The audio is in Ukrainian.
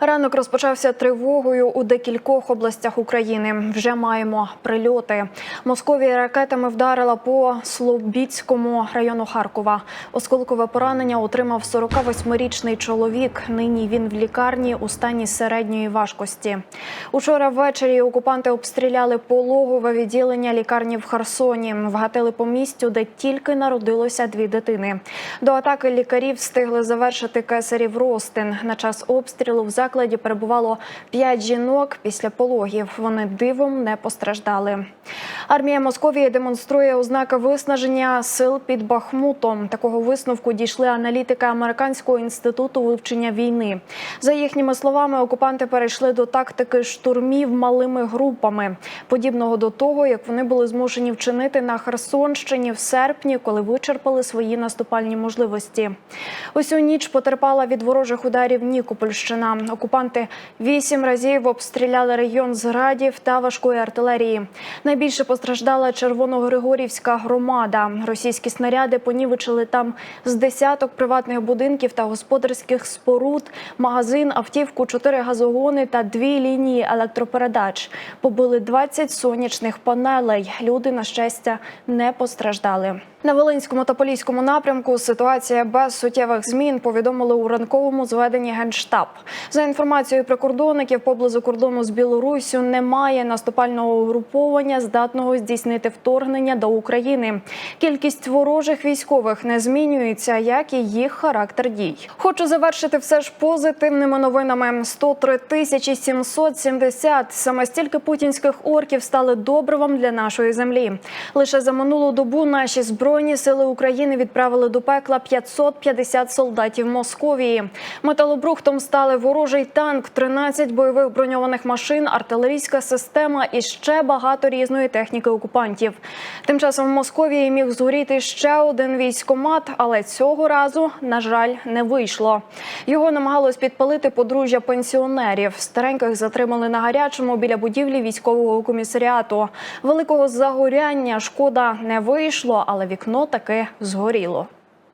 Ранок розпочався тривогою у декількох областях України. Вже маємо прильоти. Московія ракетами вдарила по Слобідському району Харкова. Осколкове поранення отримав 48-річний чоловік. Нині він в лікарні у стані середньої важкості. Учора ввечері окупанти обстріляли пологове відділення лікарні в Херсоні. Вгатили по місцю, де тільки народилося дві дитини. До атаки лікарів встигли завершити кесарів Ростин. На час обстрілу в закладі перебувало п'ять жінок. Після пологів вони дивом не постраждали. Армія Московії демонструє ознаки виснаження сил під Бахмутом. Такого висновку дійшли аналітики американського інституту вивчення війни. За їхніми словами, окупанти перейшли до тактики штурмів малими групами, подібного до того, як вони були змушені вчинити на Херсонщині в серпні, коли вичерпали свої наступальні можливості. Усю ніч потерпала від ворожих ударів Нікопольщина. Окупанти вісім разів обстріляли район з та важкої артилерії. Найбільше постраждала Червоногригорівська громада. Російські снаряди понівечили там з десяток приватних будинків та господарських споруд, магазин, автівку, чотири газогони та дві лінії електропередач. Побили 20 сонячних панелей. Люди, на щастя, не постраждали. На Волинському та Поліському напрямку ситуація без суттєвих змін повідомили у ранковому зведенні Генштаб. За інформацією прикордонників, поблизу кордону з Білоруссю немає наступального угруповання, здатного здійснити вторгнення до України. Кількість ворожих військових не змінюється, як і їх характер дій. Хочу завершити все ж позитивними новинами. 103 тисячі 770. Саме стільки путінських орків стали добривом для нашої землі. Лише за минулу добу наші збройні сили України відправили до пекла 550 солдатів Московії. Металобрухтом стали ворожий танк, 13 бойових броньованих машин, артилерійська система і ще багато різної техніки окупантів. Тим часом в Московії міг згоріти ще один військомат, але цього разу, на жаль, не вийшло. Його намагалось підпалити подружжя пенсіонерів. Стареньких затримали на гарячому біля будівлі військового комісаріату. Великого загоряння шкода не вийшло, але вікно таки згоріло.